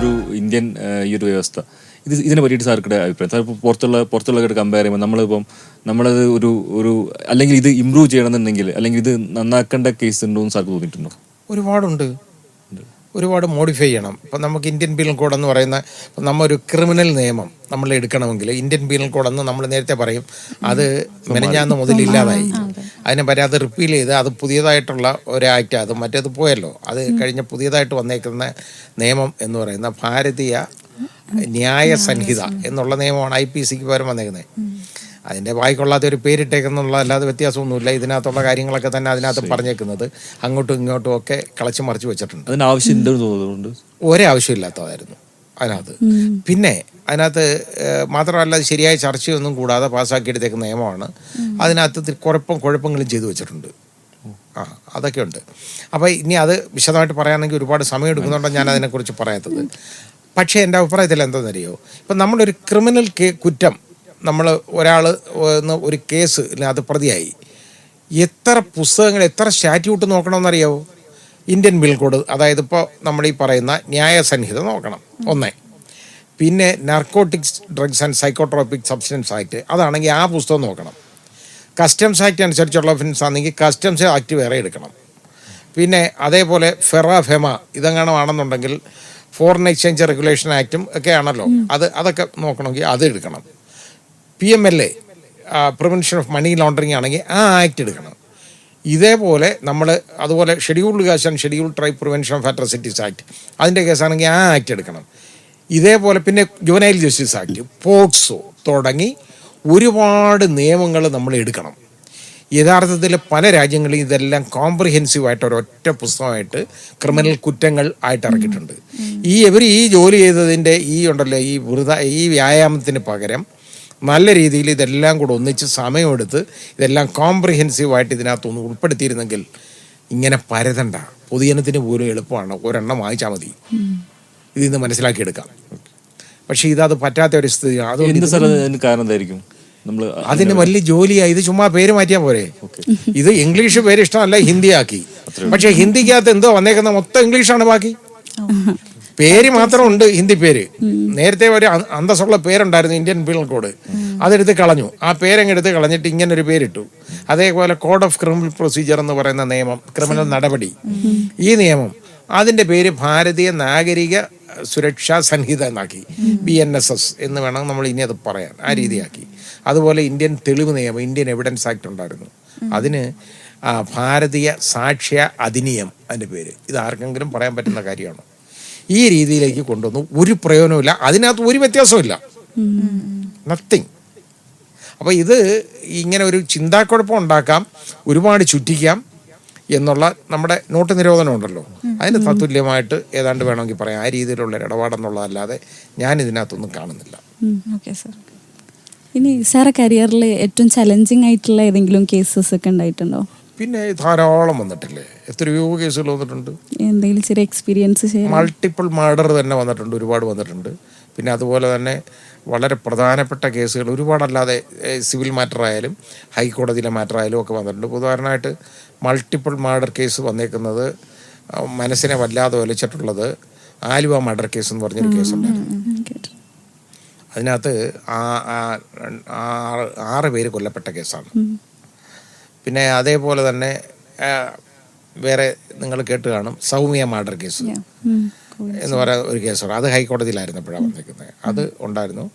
ഒരു ഇന്ത്യൻ ഈ ഒരു വ്യവസ്ഥ. ഇത് ഇതിനെ പറ്റിയിട്ട് സാർക്കിടെ അഭിപ്രായം. സാർ ഇപ്പോൾ പുറത്തുള്ള പുറത്തുള്ളവരുടെ കമ്പയർ ചെയ്യുമ്പോൾ നമ്മളിപ്പം നമ്മളത് ഒരു ഒരു അല്ലെങ്കിൽ ഇത് ഇമ്പ്രൂവ് ചെയ്യണമെന്നുണ്ടെങ്കിൽ അല്ലെങ്കിൽ ഇത് നന്നാക്കേണ്ട കേസ് ഉണ്ടോ എന്ന് സാർക്ക് തോന്നിയിട്ടുണ്ടോ? ഒരുപാടുണ്ട്. ഒരുപാട് മോഡിഫൈ ചെയ്യണം. ഇപ്പം നമുക്ക് ഇന്ത്യൻ പീനൽ കോഡ് എന്ന് പറയുന്ന ഇപ്പം നമ്മ ഒരു ക്രിമിനൽ നിയമം നമ്മൾ എടുക്കണമെങ്കിൽ ഇന്ത്യൻ പീനൽ കോഡ് എന്ന് നമ്മൾ നേരത്തെ പറയും. അത് മെനഞ്ഞാന്ന് മുതൽ ഇല്ലാതായി. അതിനെ പറ്റി അത് റിപ്പീൽ ചെയ്ത് അത് പുതിയതായിട്ടുള്ള ഒരു ആക്ട് അത് മറ്റേത് പോയല്ലോ. അത് കഴിഞ്ഞ പുതിയതായിട്ട് വന്നേക്കുന്ന നിയമം എന്ന് പറയുന്ന ഭാരതീയ ന്യായ സംഹിത എന്നുള്ള നിയമമാണ് ഐ പി സിക്ക് പകരം വന്നേക്കുന്നത് അതിന്റെ വായിക്കൊള്ളാത്ത ഒരു പേരിട്ടേക്കെന്നുള്ള അല്ലാതെ വ്യത്യാസമൊന്നുമില്ല. ഇതിനകത്തുള്ള കാര്യങ്ങളൊക്കെ തന്നെ അതിനകത്ത് പറഞ്ഞേക്കുന്നത്. അങ്ങോട്ടും ഇങ്ങോട്ടും ഒക്കെ കളച്ച് മറിച്ച് വെച്ചിട്ടുണ്ട്. അതിനാവശ്യമുണ്ട് ഒരേ ആവശ്യമില്ലാത്തതായിരുന്നു അതിനകത്ത്. പിന്നെ അതിനകത്ത് മാത്രമല്ല അത് ശരിയായ ചർച്ചയൊന്നും കൂടാതെ പാസ്സാക്കിയെടുത്തേക്ക് നിയമമാണ്. അതിനകത്ത് കുഴപ്പം കുഴപ്പങ്ങളും ചെയ്തു വെച്ചിട്ടുണ്ട്. ആ അതൊക്കെ ഉണ്ട്. അപ്പോൾ ഇനി അത് വിശദമായിട്ട് പറയുകയാണെങ്കിൽ ഒരുപാട് സമയം എടുക്കുന്നുണ്ടോ ഞാൻ അതിനെക്കുറിച്ച് പറയാത്തത്. പക്ഷേ എന്റെ അഭിപ്രായത്തിൽ എന്താണെന്നറിയോ? ഇപ്പം നമ്മളൊരു ക്രിമിനൽ കേ കുറ്റം നമ്മൾ ഒരാൾ ഒരു കേസ് അത് പ്രതിയായി. എത്ര പുസ്തകങ്ങൾ എത്ര സ്റ്റാറ്റ്യൂട്ട് നോക്കണമെന്നറിയാവോ? ഇന്ത്യൻ ബിൽ കോഡ് അതായത് ഇപ്പോൾ നമ്മൾ ഈ പറയുന്ന ന്യായസംഹിത നോക്കണം ഒന്നേ. പിന്നെ narcotics drugs and psychotropic substances act അതാണെങ്കിൽ ആ പുസ്തകം നോക്കണം. കസ്റ്റംസ് ആക്ട് അനുസരിച്ചുള്ള ഫിൻസ് ആണെങ്കിൽ കസ്റ്റംസ് ആക്ട് വേറെ എടുക്കണം. പിന്നെ അതേപോലെ ഫെറ ഫെമ ഇതെങ്ങനെ ആണെന്നുണ്ടെങ്കിൽ ഫോറിൻ എക്സ്ചേഞ്ച് റെഗുലേഷൻ ആക്റ്റും ഒക്കെ ആണല്ലോ. അത് അതൊക്കെ നോക്കണമെങ്കിൽ അത് എടുക്കണം. P M L A prevention of money laundering ആണെങ്കിൽ ആ ആക്ട് എടുക്കണം. ഇതേപോലെ നമ്മൾ അതുപോലെ scheduled caste and schedule tribe prevention of atrocities act അതിന്റെ കേസാണെങ്കിൽ ആ ആക്ട് എടുക്കണം. ഇതേപോലെ പിന്നെ ജുവനൈൽ ജസ്റ്റിസ് ആക്ട് പോക്സോ തുടങ്ങി ഒരുപാട് നിയമങ്ങൾ നമ്മൾ എടുക്കണം. യഥാർത്ഥത്തിൽ പല രാജ്യങ്ങളിലും ഇതെല്ലാം കോംപ്രിഹെൻസീവ് ആയിട്ട് ഒരൊറ്റ പുസ്തകമായിട്ട് ക്രിമിനൽ കുറ്റങ്ങൾ ആയിട്ട് ഇറക്കിയിട്ടുണ്ട്. ഈ ഇവർ ഈ ജോലി ചെയ്തതിന്റെ ഈ ഉണ്ടല്ലോ ഈ വൃത ഈ വ്യായാമത്തിന് പകരം നല്ല രീതിയിൽ ഇതെല്ലാം കൂടെ ഒന്നിച്ച് സമയമെടുത്ത് ഇതെല്ലാം കോംപ്രിഹെൻസീവായിട്ട് ഇതിനകത്തൊന്ന് ഉൾപ്പെടുത്തിയിരുന്നെങ്കിൽ ഇങ്ങനെ പരതണ്ട. പൊതുജനത്തിന് പോലും എളുപ്പമാണ്. ഒരെണ്ണം വാങ്ങിച്ചാൽ മതി. ഇതിൽ നിന്ന് മനസ്സിലാക്കിയെടുക്കാം. പക്ഷേ ഇതത് പറ്റാത്ത ഒരു അതുകൊണ്ട് അതിന് കാരണം എന്തായിരിക്കും? അതിന് വലിയ ജോലിയായി ഇത് ചുമ്മാ പേര് മാറ്റിയാൽ പോരെ. ഇത് ഇംഗ്ലീഷ് പേര് ഇഷ്ടമല്ല ഹിന്ദി ആക്കി പക്ഷെ ഹിന്ദിക്കകത്ത് എന്തോ വന്നേക്കുന്ന മൊത്തം ഇംഗ്ലീഷാണ് ബാക്കി. പേര് മാത്രം ഉണ്ട് ഹിന്ദി പേര്. നേരത്തെ ഒരു അന്തസ്സുള്ള പേരുണ്ടായിരുന്നു ഇന്ത്യൻ പീനൽ കോഡ്. അതെടുത്ത് കളഞ്ഞു. ആ പേരങ്ങ് എടുത്ത് കളഞ്ഞിട്ട് ഇങ്ങനെ ഒരു പേരിട്ടു. അതേപോലെ കോഡ് ഓഫ് ക്രിമിനൽ പ്രൊസീജിയർ എന്ന് പറയുന്ന നിയമം ക്രിമിനൽ നടപടി. ഈ നിയമം അതിന്റെ പേര് ഭാരതീയ നാഗരിക സുരക്ഷാ സംഹിത എന്നാക്കി. ബി എൻ എസ് എസ് എന്ന് വേണം നമ്മൾ ഇനി അത് പറയാൻ. ആ രീതിയാക്കി. അതുപോലെ ഇന്ത്യൻ തെളിവ് നിയമം ഇന്ത്യൻ എവിഡൻസ് ആക്ട് ഉണ്ടായിരുന്നു. അതിന് ഭാരതീയ സാക്ഷ്യ അധിനിയം അതിന്റെ പേര്. ഇത് ആർക്കെങ്കിലും പറയാൻ പറ്റുന്ന കാര്യമാണ്? ഈ രീതിയിലേക്ക് കൊണ്ടുവന്നു. ഒരു പ്രയോജനമില്ല അതിനകത്ത് ഒരു വ്യത്യാസമില്ല നത്തിങ് അപ്പോൾ ഇത് ഇങ്ങനെ ഒരു ചിന്താക്കുഴപ്പം ഉണ്ടാക്കാം ഒരുപാട് ചുറ്റിക്കാം എന്നുള്ള നമ്മുടെ നോട്ട് നിരോധനം ഉണ്ടല്ലോ. അതിന് തത്തുല്യമായിട്ട് ഏതാണ്ട് വേണമെങ്കിൽ പറയാം. ആ രീതിയിലുള്ള ഇടപാടെന്നുള്ളതല്ലാതെ ഞാൻ ഇതിനകത്തൊന്നും കാണുന്നില്ല. ഇനി സാറെ കരിയറിൽ ഏറ്റവും ചലഞ്ചിങ് ആയിട്ടുള്ള ഏതെങ്കിലും കേസസ് ഒക്കെ ഉണ്ടായിട്ടുണ്ടോ? പിന്നെ ധാരാളം വന്നിട്ടില്ലേ? എത്രയോ കേസുകൾ വന്നിട്ടുണ്ട്. എന്തെങ്കിലും ചെറിയ എക്സ്പീരിയൻസ് മൾട്ടിപ്പിൾ മർഡർ തന്നെ വന്നിട്ടുണ്ട് ഒരുപാട് വന്നിട്ടുണ്ട്. പിന്നെ അതുപോലെ തന്നെ വളരെ പ്രധാനപ്പെട്ട കേസുകൾ ഒരുപാടല്ലാതെ സിവിൽ മാറ്റർ ആയാലും ഹൈക്കോടതിയിലെ മാറ്റർ ആയാലും ഒക്കെ വന്നിട്ടുണ്ട്. ഉദാഹരണമായിട്ട് മൾട്ടിപ്പിൾ മർഡർ കേസ് വന്നേക്കുന്നത് മനസ്സിനെ വല്ലാതെ ഒലിച്ചിട്ടുള്ളത് ആലുവ മർഡർ കേസ് എന്ന് പറഞ്ഞൊരു കേസുണ്ടായിരുന്നു അതിനകത്ത് ആ- ആ- ആറ് ആറ് പേര് കൊല്ലപ്പെട്ട കേസാണ്. പിന്നെ അതേപോലെ തന്നെ വേറെ നിങ്ങൾ കേട്ട് കാണും സൗമ്യ മർഡർ കേസ് എന്ന് പറയുന്ന ഒരു കേസാണ് അത് ഹൈക്കോടതിയിലായിരുന്നപ്പോഴാണ് വന്നിരിക്കുന്നത്. അത് ഉണ്ടായിരുന്നു.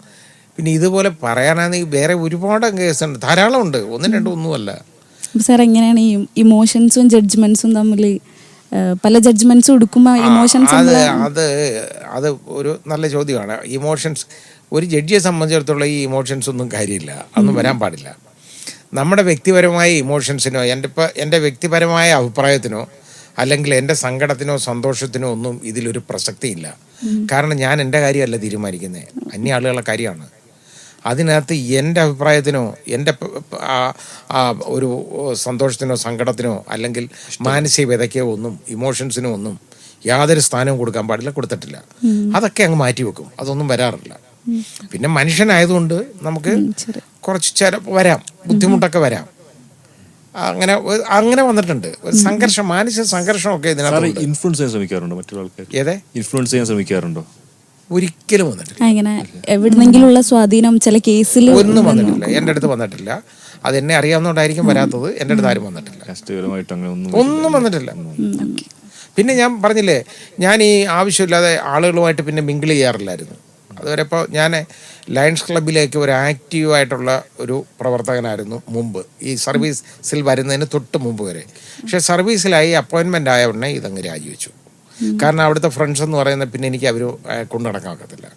പിന്നെ ഇതുപോലെ പറയാനാണെങ്കിൽ വേറെ ഒരുപാട് കേസുണ്ട് ധാരാളം ഉണ്ട്. ഒന്നും രണ്ടും ഒന്നുമല്ല സാർ എങ്ങനെയാണ് ഈ ഇമോഷൻസും ജഡ്ജ്മെന്റ്സും തമ്മിൽ പല ജഡ്ജ്മെന്റ്സും എടുക്കുമ്പോൾ ഇമോഷൻസ് അത് അത് അത് ഒരു നല്ല ചോദ്യമാണ്. ഇമോഷൻസ് ഒരു ജഡ്ജിയെ സംബന്ധിച്ചിടത്തോളം ഈ ഇമോഷൻസ് ഒന്നും കാര്യമില്ല. അതൊന്നും വരാൻ പാടില്ല. നമ്മുടെ വ്യക്തിപരമായ ഇമോഷൻസിനോ എന്റെ ഇപ്പോൾ എന്റെ വ്യക്തിപരമായ അഭിപ്രായത്തിനോ അല്ലെങ്കിൽ എന്റെ സങ്കടത്തിനോ സന്തോഷത്തിനോ ഒന്നും ഇതിലൊരു പ്രസക്തിയില്ല. കാരണം ഞാൻ എന്റെ കാര്യമല്ല തീരുമാനിക്കുന്നത് അന്യ ആളുകളുടെ കാര്യമാണ്. അതിനകത്ത് എന്റെ അഭിപ്രായത്തിനോ എന്റെ ഒരു സന്തോഷത്തിനോ സങ്കടത്തിനോ അല്ലെങ്കിൽ മാനസിക വിതയ്ക്കോ ഒന്നും ഇമോഷൻസിനോ ഒന്നും യാതൊരു സ്ഥാനവും കൊടുക്കാൻ പാടില്ല കൊടുത്തിട്ടില്ല. അതൊക്കെ അങ്ങ് മാറ്റി വെക്കും അതൊന്നും വരാറില്ല. പിന്നെ മനുഷ്യനായതുകൊണ്ട് നമുക്ക് കുറച്ച് ചില വരാം. ബുദ്ധിമുട്ടൊക്കെ വരാം. അങ്ങനെ അങ്ങനെ വന്നിട്ടുണ്ട്. ഒരു സംഘർഷം മാനസിക സംഘർഷമൊക്കെ ഇതിനകത്ത് ഇൻഫ്ലുവൻസ് ചെയ്യാൻ ശ്രമിക്കാറുണ്ടോ മറ്റുള്ള ആൾക്കാർ ഏതേ? ഇൻഫ്ലുവൻസ് ചെയ്യാൻ ശ്രമിക്കാറുണ്ടോ? ഒരിക്കലും വന്നിട്ടില്ല. സ്വാധീനം ചില കേസിൽ ഒന്നും വന്നിട്ടില്ല. എന്റെ അടുത്ത് വന്നിട്ടില്ല. അത് എന്നെ അറിയാവുന്നതുകൊണ്ടായിരിക്കും വരാത്തത്. എന്റെ അടുത്ത് ആരും വന്നിട്ടില്ല. ഒന്നും ഒന്നും വന്നിട്ടില്ല. പിന്നെ ഞാൻ പറഞ്ഞില്ലേ ഞാൻ ഈ ആവശ്യമില്ലാതെ ആളുകളുമായിട്ട് പിന്നെ മിങ്കിൾ ചെയ്യാറില്ലായിരുന്നു. അതുവരെ ഇപ്പോൾ ഞാൻ ലയൺസ് ക്ലബിലേക്ക് ഒരു ആക്റ്റീവായിട്ടുള്ള ഒരു പ്രവർത്തകനായിരുന്നു മുമ്പ്. ഈ സർവീസിൽ വരുന്നതിന് തൊട്ട് മുമ്പ് വരെ. പക്ഷേ സർവീസിലായി അപ്പോയിൻമെന്റ് ആയ ഉടനെ ഇതങ്ങ് രാജിവെച്ചു. കാരണം അവിടുത്തെ ഫ്രണ്ട്സ് എന്ന് പറയുന്ന പിന്നെ എനിക്ക് അവർ കൊണ്ടു നടക്കാൻ ഒക്കത്തില്ല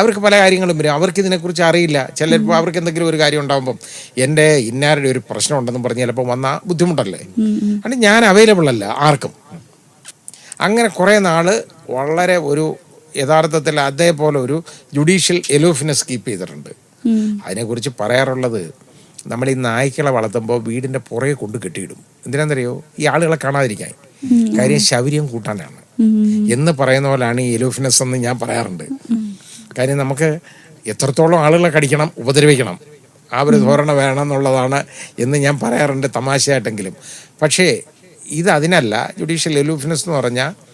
അവർക്ക് പല കാര്യങ്ങളും വരും. അവർക്ക് ഇതിനെക്കുറിച്ച് അറിയില്ല. ചിലപ്പോൾ അവർക്ക് എന്തെങ്കിലും ഒരു കാര്യം ഉണ്ടാകുമ്പം എന്റെ ഇന്നാരുടെ ഒരു പ്രശ്നം ഉണ്ടെന്ന് പറഞ്ഞ് ചിലപ്പോൾ വന്നാൽ ബുദ്ധിമുട്ടല്ലേ? അതുകൊണ്ട് ഞാൻ അവൈലബിൾ അല്ല ആർക്കും. അങ്ങനെ കുറേ നാൾ വളരെ ഒരു യഥാർത്ഥത്തിൽ അതേപോലെ ഒരു ജുഡീഷ്യൽ എലൂഫിനെസ് കീപ്പ് ചെയ്തിട്ടുണ്ട്. അതിനെക്കുറിച്ച് പറയാറുള്ളത് നമ്മൾ ഈ നായ്ക്കളെ വളർത്തുമ്പോൾ വീടിന്റെ പുറകെ കൊണ്ട് കെട്ടിയിടും. എന്തിനാണെന്നറിയോ? ഈ ആളുകളെ കാണാതിരിക്കാൻ. കാര്യം ശൗര്യം കൂട്ടാനാണ്. എന്ന് പറയുന്ന പോലെയാണ് ഈ എലൂഫിനെസ് എന്ന് ഞാൻ പറയാറുണ്ട്. കാര്യം നമുക്ക് എത്രത്തോളം ആളുകളെ കടിക്കണം ഉപദ്രവിക്കണം. ആ ഒരു ധോരണ വേണം എന്നുള്ളതാണ് എന്ന് ഞാൻ പറയാറുണ്ട് തമാശയായിട്ടെങ്കിലും. പക്ഷേ ഇത് അതിനല്ല. ജുഡീഷ്യൽ എലൂഫിനസ് എന്ന് പറഞ്ഞാൽ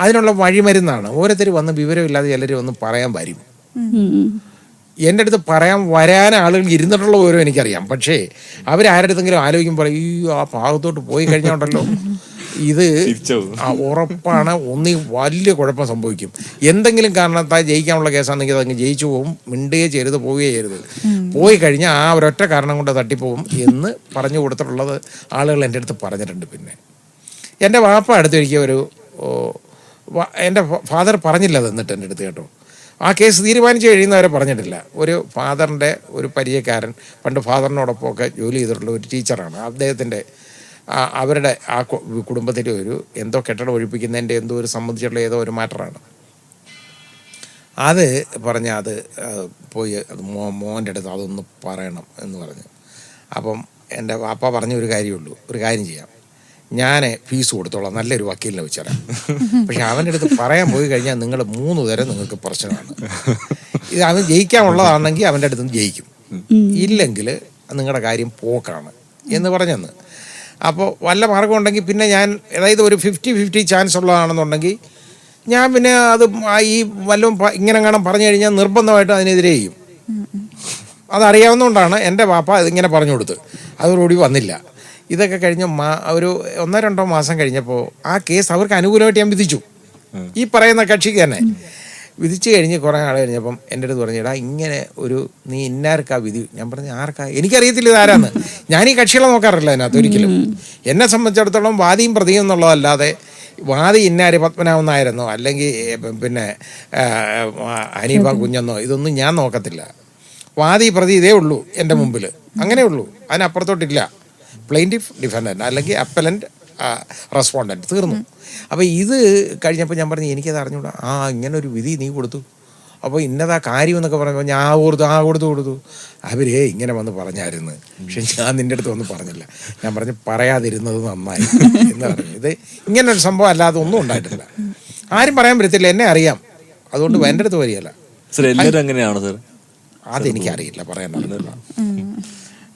അതിനുള്ള വഴിമരുന്നാണ്. ഓരോരുത്തർ വന്ന് വിവരമില്ലാതെ ചിലർ വന്ന് പറയാൻ വരും. എന്റെ അടുത്ത് പറയാൻ വരാൻ ആളുകൾ ഇരുന്നിട്ടുള്ള ഓരോ എനിക്കറിയാം. പക്ഷേ അവരാരുടെ അടുത്തെങ്കിലും ആലോചിക്കുമ്പോൾ ഈ ആ ഭാഗത്തോട്ട് പോയി കഴിഞ്ഞുണ്ടല്ലോ. ഇത് ഉറപ്പാണ്. ഒന്നി വലിയ കുഴപ്പം സംഭവിക്കും. എന്തെങ്കിലും കാരണത്താൽ ജയിക്കാനുള്ള കേസാണെങ്കിൽ അതങ്ങ് ജയിച്ചു പോകും. മിണ്ടുകയോ ചെയ്യരുത് പോവുകയോ ചെയ്യരുത്. പോയി കഴിഞ്ഞാൽ ആ ഒരൊറ്റ കാരണം കൊണ്ട് തട്ടിപ്പോവും എന്ന് പറഞ്ഞു കൊടുത്തിട്ടുള്ളത് ആളുകൾ എന്റെ അടുത്ത് പറഞ്ഞിട്ടുണ്ട് പിന്നെ. എന്റെ വാപ്പ അടുത്തൊരിക്കൽ ഒരു എന്റെ ഫാദർ പറഞ്ഞില്ല അത് എന്നിട്ട് എന്റെ അടുത്ത് കേട്ടോ. ആ കേസ് തീരുമാനിച്ച് കഴിയുന്നവരെ പറഞ്ഞിട്ടില്ല. ഒരു ഫാദറിന്റെ ഒരു പരിചയക്കാരൻ പണ്ട് ഫാദറിനോടൊപ്പം ഒക്കെ ജോലി ചെയ്തിട്ടുള്ള ഒരു ടീച്ചറാണ്. അദ്ദേഹത്തിന്റെ അവരുടെ ആ കുടുംബത്തിന്റെ ഒരു എന്തോ കെട്ടിടം ഒഴിപ്പിക്കുന്നതിന്റെ എന്തോ ഒരു സംബന്ധിച്ചുള്ള ഏതോ ഒരു മാറ്ററാണ്. അത് പറഞ്ഞ അത് പോയി അത് മോ മോന്റെ അടുത്ത് അതൊന്ന് പറയണം എന്ന് പറഞ്ഞു. അപ്പം എന്റെ വാപ്പ പറഞ്ഞ ഒരു കാര്യമുള്ളൂ. ഒരു കാര്യം ചെയ്യാം. ഞാൻ ഫീസ് കൊടുത്തോളാം. നല്ലൊരു വക്കീലിനെ വെച്ചുതരാം പക്ഷെ അവന്റെ അടുത്ത് പറയാൻ പോയി കഴിഞ്ഞാൽ നിങ്ങൾ മൂന്ന് തരം നിങ്ങൾക്ക് പ്രശ്നമാണ്. ഇത് അവൻ ജയിക്കാനുള്ളതാണെങ്കിൽ അവന്റെ അടുത്ത് നിന്ന് ജയിക്കും. ഇല്ലെങ്കിൽ നിങ്ങളുടെ കാര്യം പോക്കാണ് എന്ന് പറഞ്ഞെന്ന്. അപ്പോൾ വല്ല മാർഗം ഉണ്ടെങ്കിൽ പിന്നെ ഞാൻ അതായത് ഒരു ഫിഫ്റ്റി ഫിഫ്റ്റി ചാൻസ് ഉള്ളതാണെന്നുണ്ടെങ്കിൽ ഞാൻ പിന്നെ അത് ഈ വല്ലതും ഇങ്ങനെ കാണാൻ പറഞ്ഞു കഴിഞ്ഞാൽ നിർബന്ധമായിട്ട് അതിനെതിരെ ചെയ്യും. അതറിയാവുന്നതുകൊണ്ടാണ് എന്റെ പാപ്പ ഇതിങ്ങനെ പറഞ്ഞു കൊടുത്ത്. അതോടുകൂടി വന്നില്ല. ഇതൊക്കെ കഴിഞ്ഞ മാ ഒരു ഒന്നോ രണ്ടോ മാസം കഴിഞ്ഞപ്പോൾ ആ കേസ് അവർക്ക് അനുകൂലമായിട്ട് ഞാൻ വിധിച്ചു. ഈ പറയുന്ന കക്ഷിക്ക് തന്നെ. വിധിച്ചു കഴിഞ്ഞ് കുറേ ആൾ കഴിഞ്ഞപ്പം എന്റെ അടുത്ത് പറഞ്ഞു എടാ ഇങ്ങനെ ഒരു നീ ഇന്നാർക്കാ വിധി? ഞാൻ പറഞ്ഞു ആർക്കാ? എനിക്കറിയത്തില്ല ഇത് ആരാന്ന്. ഞാൻ ഈ കക്ഷികളെ നോക്കാറില്ല അതിനകത്ത് ഒരിക്കലും. എന്നെ സംബന്ധിച്ചിടത്തോളം വാദിയും പ്രതിയും എന്നുള്ളതല്ലാതെ വാദി ഇന്നാര് പത്മനാഭൻ നായരെന്നോ അല്ലെങ്കിൽ പിന്നെ ഹനീഫ കുഞ്ഞെന്നോ? ഇതൊന്നും ഞാൻ നോക്കത്തില്ല. വാദി പ്രതി ഇതേ ഉള്ളൂ എന്റെ മുമ്പിൽ അങ്ങനെ ഉള്ളൂ അതിനപ്പുറത്തോട്ടില്ല. പ്ലെയിന്റിഫ് ഡിഫൻഡന്റ് അല്ലെങ്കിൽ അപ്പലന്റ് റെസ്പോണ്ടന്റ് തീർന്നു. അപ്പോൾ ഇത് കഴിഞ്ഞപ്പോൾ ഞാൻ പറഞ്ഞു എനിക്കത് അറിഞ്ഞൂടാ. ആ ഇങ്ങനെ ഒരു വിധി നീ കൊടുത്തു. അപ്പോൾ ഇന്നതാ കാര്യം എന്നൊക്കെ പറഞ്ഞപ്പോൾ ഞാൻ ആ കൊടുത്തു ആ കൊടുത്തു കൊടുത്തു. അവരേ ഇങ്ങനെ വന്ന് പറഞ്ഞായിരുന്നു. പക്ഷെ ഞാൻ നിന്റെ അടുത്ത് ഒന്നും പറഞ്ഞില്ല. ഞാൻ പറഞ്ഞു പറയാതിരുന്നത് നന്നായി. എന്ന് പറഞ്ഞു. ഇത് ഇങ്ങനെ ഒരു സംഭവം അല്ലാതെ ഒന്നും ഉണ്ടായിട്ടില്ല. ആരും പറയാൻ പറ്റത്തില്ല. എന്നെ അറിയാം. അതുകൊണ്ട് എന്റെ അടുത്ത് വരികയല്ല. അതെനിക്കറിയില്ല പറയാൻ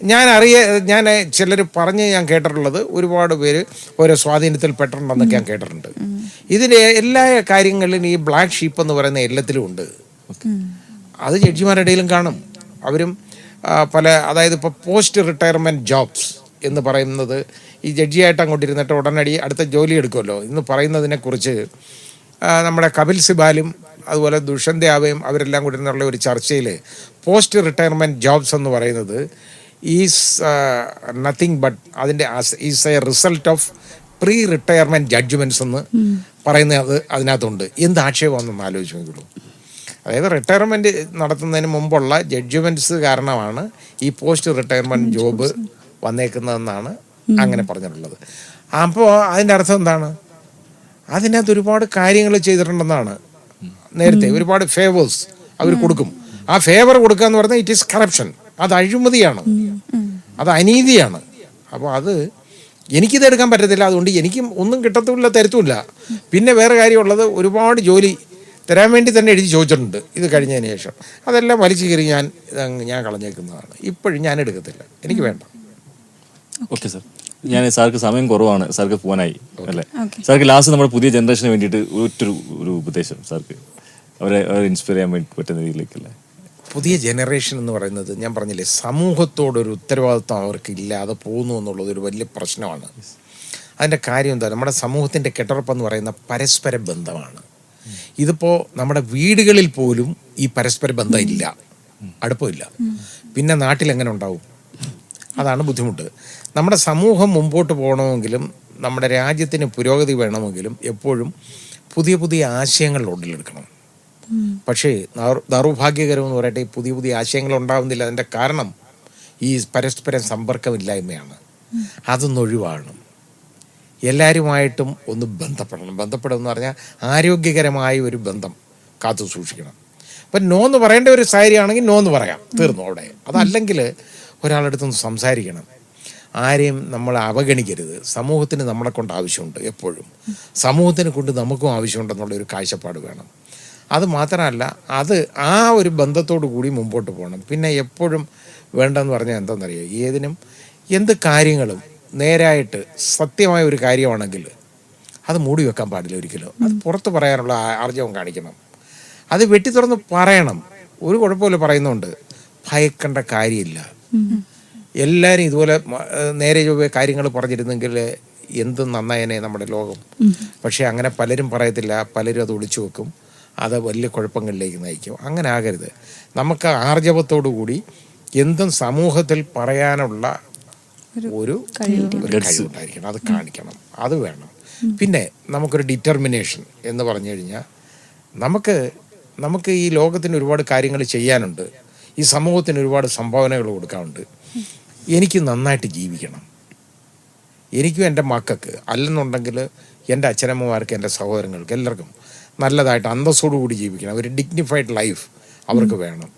ഞാൻ അറിയ ഞാൻ ചിലർ പറഞ്ഞ് ഞാൻ കേട്ടിട്ടുള്ളത് ഒരുപാട് പേര് ഓരോ സ്വാധീനത്തിൽ പെട്ടിട്ടുണ്ടെന്നൊക്കെ ഞാൻ കേട്ടിട്ടുണ്ട്. ഇതിന്റെ എല്ലാ കാര്യങ്ങളിലും ഈ ബ്ലാക്ക് ഷീപ്പ് എന്ന് പറയുന്ന എല്ലാത്തിലും ഉണ്ട്. അത് ജഡ്ജിമാരുടെ ഇടയിലും കാണും. അവരും പല അതായത് ഇപ്പോൾ പോസ്റ്റ് റിട്ടയർമെന്റ് ജോബ്സ് എന്ന് പറയുന്നത് ഈ ജഡ്ജിയായിട്ട് അങ്ങോട്ട് ഇരുന്നിട്ട് ഉടനടി അടുത്ത ജോലി എടുക്കുമല്ലോ എന്ന് പറയുന്നതിനെക്കുറിച്ച് നമ്മുടെ കപിൽ സിബാലും അതുപോലെ ദുഷ്യന്ത് ആവയും അവരെല്ലാം കൂടി നിന്നുള്ള ഒരു ചർച്ചയിൽ പോസ്റ്റ് റിട്ടയർമെന്റ് ജോബ്സ് എന്ന് പറയുന്നത് ഈസ് നത്തിങ് ബട്ട് അതിന്റെ is a result of pre retirement judgments എന്ന് പറയുന്നത് അതിനകത്തുണ്ട്. എന്ത് ആക്ഷേപമാണെന്നൊന്ന് ആലോചിച്ച് നോക്കുള്ളൂ അതായത് റിട്ടയർമെന്റ് നടത്തുന്നതിന് മുമ്പുള്ള ജഡ്ജ്മെന്റ്സ് കാരണമാണ് ഈ പോസ്റ്റ് റിട്ടയർമെന്റ് ജോബ് വന്നേക്കുന്നതെന്നാണ് അങ്ങനെ പറഞ്ഞിട്ടുള്ളത്. അപ്പോൾ അതിന്റെ അർത്ഥം എന്താണ്? അതിനകത്ത് ഒരുപാട് കാര്യങ്ങൾ ചെയ്തിട്ടുണ്ടെന്നാണ്. നേരത്തെ ഒരുപാട് ഫേവേഴ്സ് അവർ കൊടുക്കും. ആ ഫേവർ കൊടുക്കുക എന്ന് പറഞ്ഞാൽ ഇറ്റ് ഈസ് കറപ്ഷൻ അത് അഴിമതിയാണ്. അത് അനീതിയാണ്. അപ്പോൾ അത് എനിക്കിത് എടുക്കാൻ പറ്റത്തില്ല. അതുകൊണ്ട് എനിക്കും ഒന്നും കിട്ടത്തുമില്ല തരത്തുമില്ല. പിന്നെ വേറെ കാര്യമുള്ളത് ഒരുപാട് ജോലി തരാൻ വേണ്ടി തന്നെ എഴുതി ചോദിച്ചിട്ടുണ്ട്. ഇത് കഴിഞ്ഞതിന് ശേഷം. അതെല്ലാം വലിച്ചു കയറി ഞാൻ ഞാൻ കളഞ്ഞേക്കുന്നതാണ്. ഇപ്പോഴും ഞാൻ എടുക്കത്തില്ല. എനിക്ക് വേണ്ട. ഓക്കെ. സാർ. ഞാൻ സാർക്ക് സമയം കുറവാണ്. സാർക്ക് പോകാനായി അല്ലേ? സാർക്ക് ലാസ്റ്റ് നമ്മുടെ പുതിയ ജനറേഷന് വേണ്ടിയിട്ട് ഒറ്റൊരു ഒരു ഉപദേശം സാർക്ക്. അവരെ അവരെ ഇൻസ്പയർ ചെയ്യാൻ വേണ്ടി പറ്റുന്ന രീതിയിലേക്കല്ലേ? പുതിയ ജനറേഷൻ എന്ന് പറയുന്നത് ഞാൻ പറഞ്ഞില്ലേ സമൂഹത്തോടൊരു ഉത്തരവാദിത്വം അവർക്ക് ഇല്ലാതെ പോകുന്നു എന്നുള്ളത് ഒരു വലിയ പ്രശ്നമാണ്. അതിന്റെ കാര്യം എന്താ നമ്മുടെ സമൂഹത്തിന്റെ കെട്ടുറപ്പെന്ന് പറയുന്ന പരസ്പര ബന്ധമാണ്. ഇതിപ്പോൾ നമ്മുടെ വീടുകളിൽ പോലും ഈ പരസ്പര ബന്ധം ഇല്ല. അടുപ്പമില്ല പിന്നെ നാട്ടിൽ എങ്ങനെ ഉണ്ടാവും? അതാണ് ബുദ്ധിമുട്ട്. നമ്മുടെ സമൂഹം മുമ്പോട്ട് പോകണമെങ്കിലും നമ്മുടെ രാജ്യത്തിന് പുരോഗതി വേണമെങ്കിലും എപ്പോഴും പുതിയ പുതിയ ആശയങ്ങൾ ഉടലെടുക്കണം. പക്ഷേ ദൗർ- ദൗർഭാഗ്യകരം എന്ന് പറയട്ടെ പുതിയ പുതിയ ആശയങ്ങൾ ഉണ്ടാവുന്നില്ല അതിന്റെ കാരണം ഈ പരസ്പരം സമ്പർക്കമില്ലായ്മയാണ്. അതൊന്ന് ഒഴിവാണ്. എല്ലാവരുമായിട്ടും ഒന്ന് ബന്ധപ്പെടണം. ബന്ധപ്പെടുക എന്ന് പറഞ്ഞാൽ ആരോഗ്യകരമായ ഒരു ബന്ധം കാത്തു സൂക്ഷിക്കണം. അപ്പം നോ എന്ന് പറയേണ്ട ഒരു സാഹചര്യമാണെങ്കിൽ നോ എന്ന് പറയാം. തീർന്നു അവിടെ? അതല്ലെങ്കിൽ ഒരാളെടുത്തൊന്ന് സംസാരിക്കണം. ആരെയും നമ്മൾ അവഗണിക്കരുത്. സമൂഹത്തിന് നമ്മളെ കൊണ്ട് ആവശ്യമുണ്ട് എപ്പോഴും. സമൂഹത്തിനെ കൊണ്ട് നമുക്കും ആവശ്യമുണ്ടെന്നുള്ള ഒരു കാഴ്ചപ്പാട് വേണം. അത് മാത്രമല്ല അത് ആ ഒരു ബന്ധത്തോടു കൂടി മുമ്പോട്ട് പോകണം. പിന്നെ എപ്പോഴും വേണ്ടെന്ന് പറഞ്ഞാൽ എന്താണെന്നറിയോ ഏതിനും എന്ത് കാര്യങ്ങളും നേരായിട്ട് സത്യമായ ഒരു കാര്യമാണെങ്കിൽ അത് മൂടി വെക്കാൻ പാടില്ല ഒരിക്കലും. അത് പുറത്ത് പറയാനുള്ള ആർജവം കാണിക്കണം. അത് വെട്ടി തുറന്ന് പറയണം. ഒരു കുഴപ്പമില്ല പറയുന്നുണ്ട്. ഭയക്കേണ്ട കാര്യമില്ല. എല്ലാവരും ഇതുപോലെ നേരെ ചൊവ്വേ കാര്യങ്ങൾ പറഞ്ഞിരുന്നെങ്കിൽ എന്ത് നന്നായനെ നമ്മുടെ ലോകം. പക്ഷേ അങ്ങനെ പലരും പറയത്തില്ല. പലരും അത് ഒളിച്ചു വെക്കും. അത് വലിയ കുഴപ്പങ്ങളിലേക്ക് നയിക്കും. അങ്ങനെ ആകരുത്. നമുക്ക് ആർജവത്തോടു കൂടി എന്തും സമൂഹത്തിൽ പറയാനുള്ള ഒരു കഴിവുണ്ടായിരിക്കണം അത് കാണിക്കണം. അത് വേണം. പിന്നെ നമുക്കൊരു ഡിറ്റർമിനേഷൻ എന്ന് പറഞ്ഞു കഴിഞ്ഞാൽ നമുക്ക് നമുക്ക് ഈ ലോകത്തിന് ഒരുപാട് കാര്യങ്ങൾ ചെയ്യാനുണ്ട്. ഈ സമൂഹത്തിന് ഒരുപാട് സംഭാവനകൾ കൊടുക്കാനുണ്ട്. എനിക്ക് നന്നായിട്ട് ജീവിക്കണം. എനിക്കും എന്റെ മക്കൾക്ക് അല്ലെന്നുണ്ടെങ്കിൽ എന്റെ അച്ഛനമ്മമാർക്ക് എന്റെ സഹോദരങ്ങൾക്ക് എല്ലാവർക്കും നല്ലതായിട്ട് അന്തസ്സോടു കൂടി ജീവിക്കണം. ഒരു ഡിഗ്നിഫൈഡ് ലൈഫ് അവർക്ക് വേണം.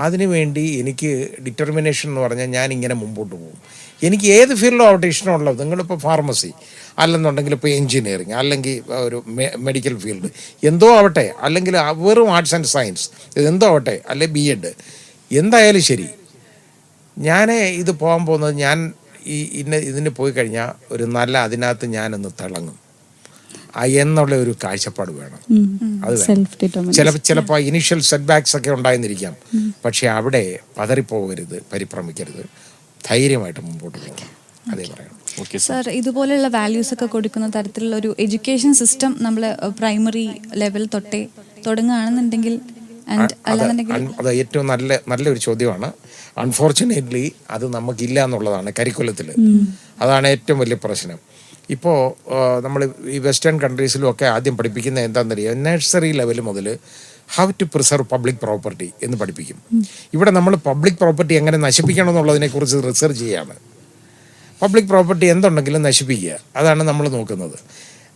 അതിനുവേണ്ടി എനിക്ക് ഡിറ്റർമിനേഷൻ എന്ന് പറഞ്ഞാൽ ഞാൻ ഇങ്ങനെ മുമ്പോട്ട് പോകും. എനിക്ക് ഏത് ഫീൽഡോ ആവട്ടെ ഇഷ്ടമുള്ളത് നിങ്ങളിപ്പോൾ ഫാർമസി അല്ലെന്നുണ്ടെങ്കിൽ ഇപ്പോൾ എഞ്ചിനീയറിങ് അല്ലെങ്കിൽ ഒരു മെഡിക്കൽ ഫീൽഡ് എന്തോ ആവട്ടെ അല്ലെങ്കിൽ വെറും ആർട്സ് ആൻഡ് സയൻസ് എന്തോ ആവട്ടെ അല്ലെ ബി എഡ് എന്തായാലും ശരി. ഞാൻ ഇത് പോകാൻ പോകുന്നത് ഞാൻ ഈ ഇന്ന ഇതിന് പോയി കഴിഞ്ഞാൽ ഒരു നല്ല അതിനകത്ത് ഞാനൊന്ന് തിളങ്ങും. എന്നുള്ള ഒരു കാഴ്ചപ്പാട് വേണം. അത് ചില ചിലപ്പോൾ ഇനീഷ്യൽ സെറ്റ് ബാക്സ് ഒക്കെ ഉണ്ടായിരുന്നിരിക്കാം പക്ഷെ അവിടെ പതറിപ്പോകരുത് പരിഭ്രമിക്കരുത് ധൈര്യമായിട്ട് മുമ്പോട്ട് പോകണം. അതേ പറയാം ഓക്കെ സർ ഇതുപോലെയുള്ള വാല്യൂസ് ഒക്കെ കൊടുക്കുന്ന തരത്തിലുള്ള ഒരു എഡ്യൂക്കേഷൻ സിസ്റ്റം നമ്മൾ പ്രൈമറി ലെവൽ തൊട്ടേ തുടങ്ങുകയാണെന്നുണ്ടെങ്കിൽ അത് ഏറ്റവും നല്ല നല്ലൊരു ചോദ്യമാണ്. അൺഫോർച്ചുനേറ്റ്ലി അത് നമുക്കില്ല എന്നുള്ളതാണ് കരിക്കുലത്തിൽ അതാണ് ഏറ്റവും വലിയ പ്രശ്നം. ഇപ്പോൾ നമ്മൾ ഈ വെസ്റ്റേൺ കൺട്രീസിലും ഒക്കെ ആദ്യം പഠിപ്പിക്കുന്ന എന്താണെന്നറിയാം നഴ്സറി ലെവൽ മുതൽ how to preserve public property എന്ന് പഠിപ്പിക്കും. ഇവിടെ നമ്മൾ പബ്ലിക് പ്രോപ്പർട്ടി എങ്ങനെ നശിപ്പിക്കണം എന്നുള്ളതിനെക്കുറിച്ച് റിസർച്ച് ചെയ്യാണ്. പബ്ലിക് പ്രോപ്പർട്ടി എന്തുണ്ടെങ്കിലും നശിപ്പിക്കുക. അതാണ് നമ്മൾ നോക്കുന്നത്.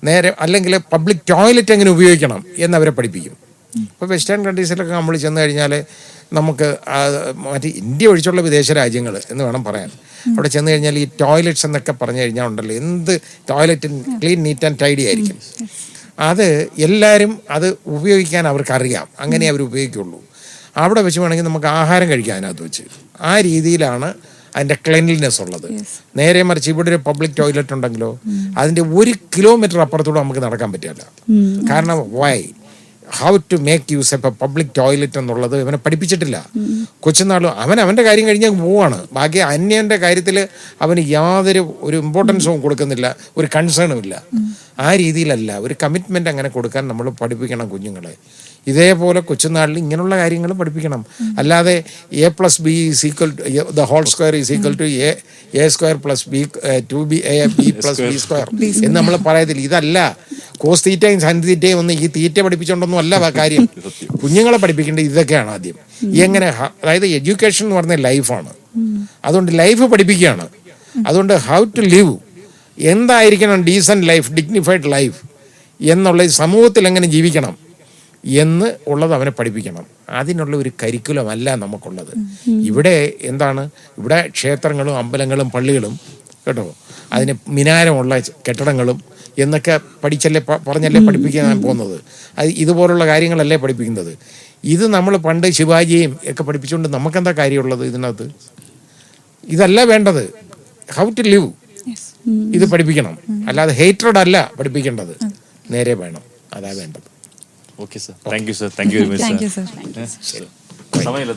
നേരെ അല്ലെങ്കിൽ പബ്ലിക് ടോയ്ലറ്റ് എങ്ങനെ ഉപയോഗിക്കണം എന്നവരെ പഠിപ്പിക്കും. ഇപ്പോൾ വെസ്റ്റേൺ കൺട്രീസിലൊക്കെ നമ്മൾ ചെന്ന് കഴിഞ്ഞാൽ നമുക്ക് മറ്റേ ഇന്ത്യ ഒഴിച്ചുള്ള വിദേശ രാജ്യങ്ങൾ എന്ന് വേണം പറയാൻ. അവിടെ ചെന്ന് കഴിഞ്ഞാൽ ഈ ടോയ്ലറ്റ്സ് എന്നൊക്കെ പറഞ്ഞു കഴിഞ്ഞാൽ ഉണ്ടല്ലോ എന്ത് toilet clean neat and tidy ആയിരിക്കും. അത് എല്ലാവരും അത് ഉപയോഗിക്കാൻ അവർക്കറിയാം അങ്ങനെ അവർ ഉപയോഗിക്കുള്ളൂ. അവിടെ വെച്ച് വേണമെങ്കിൽ നമുക്ക് ആഹാരം കഴിക്കാൻ അതിനകത്ത് വെച്ച്. ആ രീതിയിലാണ് അതിന്റെ ക്ലീൻലിനെസ് ഉള്ളത്. നേരെ മറിച്ച് ഇവിടെ ഒരു പബ്ലിക് ടോയ്ലറ്റ് ഉണ്ടെങ്കിലോ അതിന്റെ ഒരു കിലോമീറ്റർ അപ്പുറത്തൂടെ നമുക്ക് നടക്കാൻ പറ്റില്ല. കാരണം why how to make use a public toilet എന്നുള്ളത് ഇവനെ പഠിപ്പിച്ചിട്ടില്ല. കൊച്ചുനാളും അവൻ അവന്റെ കാര്യം കഴിഞ്ഞ് പോവാണ്. ബാക്കി അന്യന്റെ കാര്യത്തിൽ അവന് യാതൊരു ഒരു ഇമ്പോർട്ടൻസും കൊടുക്കുന്നില്ല ഒരു കൺസേണും ഇല്ല. ആ രീതിയിലല്ല ഒരു കമ്മിറ്റ്മെന്റ് അങ്ങനെ കൊടുക്കാൻ നമ്മൾ പഠിപ്പിക്കണം കുഞ്ഞുങ്ങളെ. ഇതേപോലെ കൊച്ചുനാളിൽ ഇങ്ങനെയുള്ള കാര്യങ്ങൾ പഠിപ്പിക്കണം. അല്ലാതെ A plus B is equal the whole square is equal to A A square plus B two B A B plus B square എന്ന് നമ്മൾ പറയത്തില്ല. ഇതല്ല. കോസ് തീറ്റയും സൈൻ തീറ്റയും ഒന്നും ഈ തീറ്റ പഠിപ്പിച്ചുകൊണ്ടൊന്നും അല്ല ആ കാര്യം. കുഞ്ഞുങ്ങളെ പഠിപ്പിക്കേണ്ടത് ഇതൊക്കെയാണ് ആദ്യം. എങ്ങനെ അതായത് എഡ്യൂക്കേഷൻ എന്ന് പറഞ്ഞ ലൈഫാണ് അതുകൊണ്ട് ലൈഫ് പഠിപ്പിക്കുകയാണ്. അതുകൊണ്ട് ഹൗ ടു ലിവ് എന്തായിരിക്കണം ഡീസന്റ് ലൈഫ് ഡിഗ്നിഫൈഡ് ലൈഫ് എന്നുള്ള ഈ സമൂഹത്തിൽ എങ്ങനെ ജീവിക്കണം? എന്ന് ഉള്ളത് അവനെ പഠിപ്പിക്കണം. അതിനുള്ള ഒരു കരിക്കുലം അല്ല നമുക്കുള്ളത് ഇവിടെ എന്താണ്? ഇവിടെ ക്ഷേത്രങ്ങളും അമ്പലങ്ങളും പള്ളികളും കേട്ടോ? അതിന് മിനാരമുള്ള കെട്ടിടങ്ങളും എന്നൊക്കെ പഠിച്ചല്ലേ പറഞ്ഞല്ലേ പഠിപ്പിക്കാൻ പോകുന്നത്. അത് ഇതുപോലുള്ള കാര്യങ്ങളല്ലേ പഠിപ്പിക്കുന്നത്. ഇത് നമ്മൾ പണ്ട് ശിവാജിയെയും ഒക്കെ പഠിപ്പിച്ചുകൊണ്ട് നമുക്കെന്താ കാര്യമുള്ളത് ഇതിനകത്ത്? ഇതല്ല വേണ്ടത്. ഹൗ ടു ലിവ് ഇത് പഠിപ്പിക്കണം. അല്ലാതെ ഹേറ്റഡ് അല്ല പഠിപ്പിക്കേണ്ടത്. നേരെ വേണം. അതാ വേണ്ടത്. Okay sir thank you sir thank you very much sir സമയമില്ല